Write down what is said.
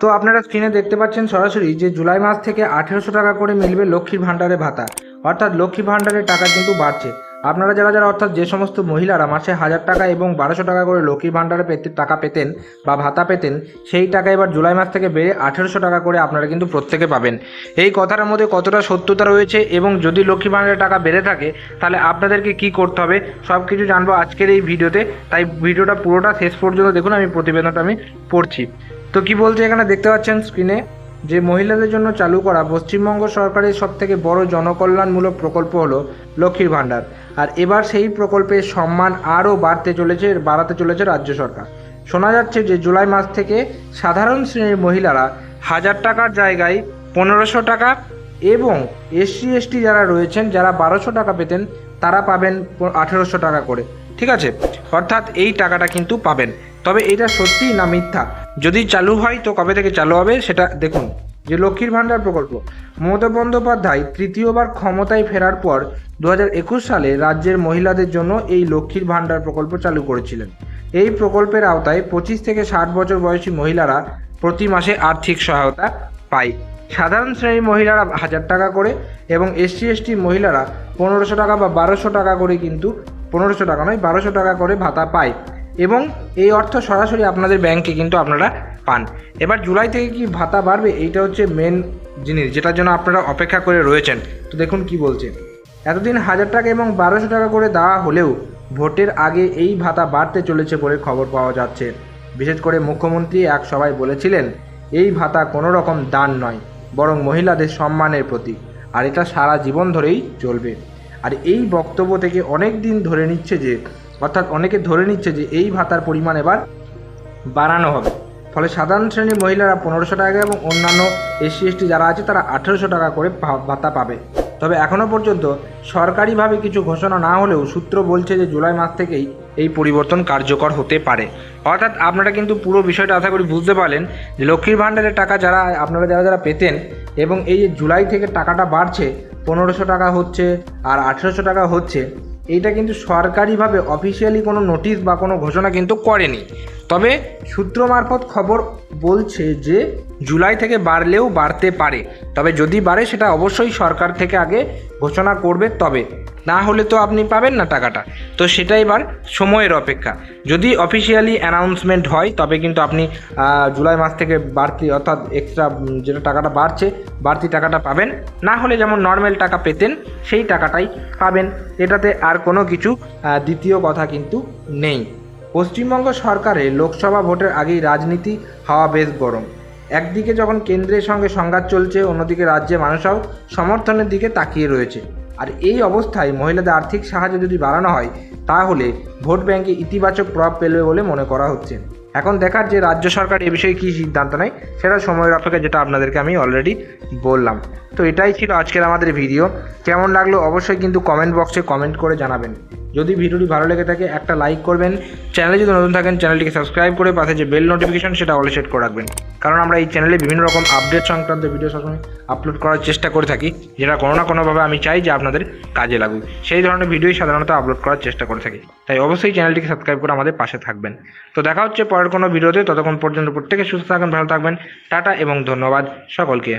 তো আপনারা স্ক্রিনে দেখতে পাচ্ছেন সরাসরি যে জুলাই মাস থেকে আঠেরোশো টাকা করে মিলবে লক্ষ্মীর ভাণ্ডারে ভাতা। অর্থাৎ লক্ষ্মী ভাণ্ডারের টাকা কিন্তু বাড়ছে। আপনারা যারা যারা অর্থাৎ যে সমস্ত মহিলারা মাসে হাজার টাকা এবং বারোশো টাকা করে লক্ষ্মীর ভাণ্ডারে পেতে টাকা পেতেন বা ভাতা পেতেন, সেই টাকা এবার জুলাই মাস থেকে বেড়ে আঠেরোশো টাকা করে আপনারা কিন্তু প্রত্যেকে পাবেন। এই কথার মধ্যে কতটা সত্যতা রয়েছে এবং যদি লক্ষ্মী ভাণ্ডারের টাকা বেড়ে থাকে, তাহলে আপনাদেরকে কি করতে হবে? সব কিছু জানব আজকের এই ভিডিওতে। তাই ভিডিওটা পুরোটা শেষ পর্যন্ত দেখুন, আমি প্রতিবেদনটা আমি পড়ছি। তো কি বলছে এখানে দেখতে পাচ্ছেন স্ক্রিনে যে মহিলাদের জন্য চালু করা পশ্চিমবঙ্গ সরকারের সব থেকে বড় জনকল্যাণমূলক প্রকল্প হলো লক্ষ্মীর ভাণ্ডার। আর এবার সেই প্রকল্পের সম্মান আরও বাড়তে চলেছে, বাড়াতে চলেছে রাজ্য সরকার। শোনা যাচ্ছে যে জুলাই মাস থেকে সাধারণ শ্রেণির মহিলারা হাজার টাকার জায়গায় পনেরোশো টাকা এবং এসসি, এসটি যারা রয়েছেন, যারা বারোশো টাকা পেতেন, তারা পাবেন আঠেরোশো টাকা করে। ঠিক আছে? অর্থাৎ এই টাকাটা কিন্তু পাবেন। তবে এটা সত্যি না মিথ্যা? যদি চালু হয়, তো কবে থেকে চালু হবে সেটা দেখুন। যে লক্ষ্মীর ভাণ্ডার প্রকল্প। মমতা বন্দ্যোপাধ্যায় তৃতীয়বার ক্ষমতায় ফেরার পর দু হাজার একুশ সালে রাজ্যের মহিলাদের জন্য এই লক্ষ্মীর ভাণ্ডার প্রকল্প চালু করেছিলেন। এই প্রকল্পের আওতায় পঁচিশ থেকে ষাট বছর বয়সী মহিলারা প্রতি মাসে আর্থিক সহায়তা পায়। সাধারণ শ্রেণির মহিলারা হাজার টাকা করে এবং এসসি, এসটি মহিলারা পনেরোশো টাকা বা বারোশো টাকা করে কিন্তু, পনেরোশো টাকা নয়, বারোশো টাকা করে ভাতা পায়। এবং এই অর্থ সরাসরি আপনাদের ব্যাংকে কিন্তু আপনারা পান। এবার জুলাই থেকে কি ভাতা বাড়বে? এইটা হচ্ছে মেন জিনিস, যেটার জন্য আপনারা অপেক্ষা করে রয়েছেন। তো দেখুন কি বলছে। এতদিন হাজার টাকা এবং বারোশো টাকা করে দেওয়া হলেও ভোটের আগে এই ভাতা বাড়তে চলেছে বলে খবর পাওয়া যাচ্ছে। বিশেষ করে মুখ্যমন্ত্রী এক সভায় বলেছিলেন, এই ভাতা কোনো রকম দান নয়, বরং মহিলাদের সম্মানের প্রতীক, আর এটা সারা জীবন ধরেই চলবে। আর এই বক্তব্য থেকে অনেক দিন ধরে নিচ্ছে যে, অর্থাৎ অনেকে ধরে নিচ্ছে যে এই ভাতার পরিমাণ এবার বাড়ানো হবে। ফলে সাধারণ শ্রেণির মহিলারা পনেরোশো টাকা এবং অন্যান্য এসসি, এসটি যারা আছে তারা আঠেরোশো টাকা করে ভাতা পাবে। তবে এখনও পর্যন্ত সরকারিভাবে কিছু ঘোষণা না হলেও সূত্র বলছে যে জুলাই মাস থেকেই এই পরিবর্তন কার্যকর হতে পারে। অর্থাৎ আপনারা কিন্তু পুরো বিষয়টা আশা করি বুঝতে পারলেন যে লক্ষ্মীর ভাণ্ডারের টাকা যারা, আপনারা যারা যারা পেতেন এবং এই জুলাই থেকে টাকাটা বাড়ছে পনেরোশো টাকা হচ্ছে আর আঠেরোশো টাকা হচ্ছে। এইটা কিন্তু সরকারিভাবে অফিসিয়ালি কোনো নোটিশ বা কোনো ঘোষণা কিন্তু করেনি। তবে সূত্র মারফত খবর বলছে যে, জুলাই থেকে বাড়লেও বাড়তে পারে। তবে যদি বাড়ে, সেটা অবশ্যই সরকার থেকে আগে ঘোষণা করবে তবে। না হলে তো আপনি পাবেন না টাকাটা। তো সেটা এবার সময়ের অপেক্ষা। যদি অফিসিয়ালি অ্যানাউন্সমেন্ট হয়, তবে কিন্তু আপনি জুলাই মাস থেকে বাড়তি, অর্থাৎ এক্সট্রা যেটা টাকাটা বাড়ছে, বাড়তি টাকাটা পাবেন। না হলে যেমন নর্মাল টাকা পেতেন, সেই টাকাটাই পাবেন। এটাতে আর কোনো কিছু দ্বিতীয় কথা কিন্তু নেই। পশ্চিমবঙ্গ সরকারে লোকসভা ভোটের আগেই রাজনীতি হাওয়া বেশ গরম। একদিকে যখন কেন্দ্রের সঙ্গে সংঘাত চলছে, অন্যদিকে রাজ্যে মানুষও সমর্থনের দিকে তাকিয়ে রয়েছে। আর এই অবস্থায় মহিলাদের আর্থিক সাহায্য যদি বাড়ানো হয়, তাহলে ভোট ব্যাংকে ইতিবাচক প্রভাব ফেলবে বলে মনে করা হচ্ছে। এখন দেখার যে রাজ্য সরকার এ বিষয়ে কী সিদ্ধান্ত নেয়, সেটা সময়ের অপেক্ষা যেটা আপনাদেরকে আমি অলরেডি বললাম। তো এটাই ছিল আজকের আমাদের ভিডিও কেমন লাগল অবশ্যই কিন্তু কমেন্ট বক্সে কমেন্ট করে জানাবেন। যদি ভিডিওটি ভালো লেগে থাকে, একটা লাইক করবেন। চ্যানেলে যদি নতুন থাকেন চ্যানেলটিকে সাবস্ক্রাইব করে পাশে যে বেল নোটিফিকেশন সেটা অলে সেট করে রাখবেন। কারণ আমরা এই চ্যানেলে বিভিন্ন রকম আপডেট সংক্রান্ত ভিডিও সবসময় আপলোড করার চেষ্টা করে থাকি, যেটা কোনো না কোনোভাবে আমি চাই যে আপনাদের কাজে লাগুক। সেই ধরনের ভিডিওই সাধারণত আপলোড করার চেষ্টা করে থাকি। তাই অবশ্যই চ্যানেলটিকে সাবস্ক্রাইব করে আমাদের পাশে থাকবেন। তো দেখা হচ্ছে পরের কোনো ভিডিওতে ততক্ষণ পর্যন্ত প্রত্যেকে সুস্থ থাকবেন ভালো থাকবেন। টাটা এবং ধন্যবাদ সকলকে।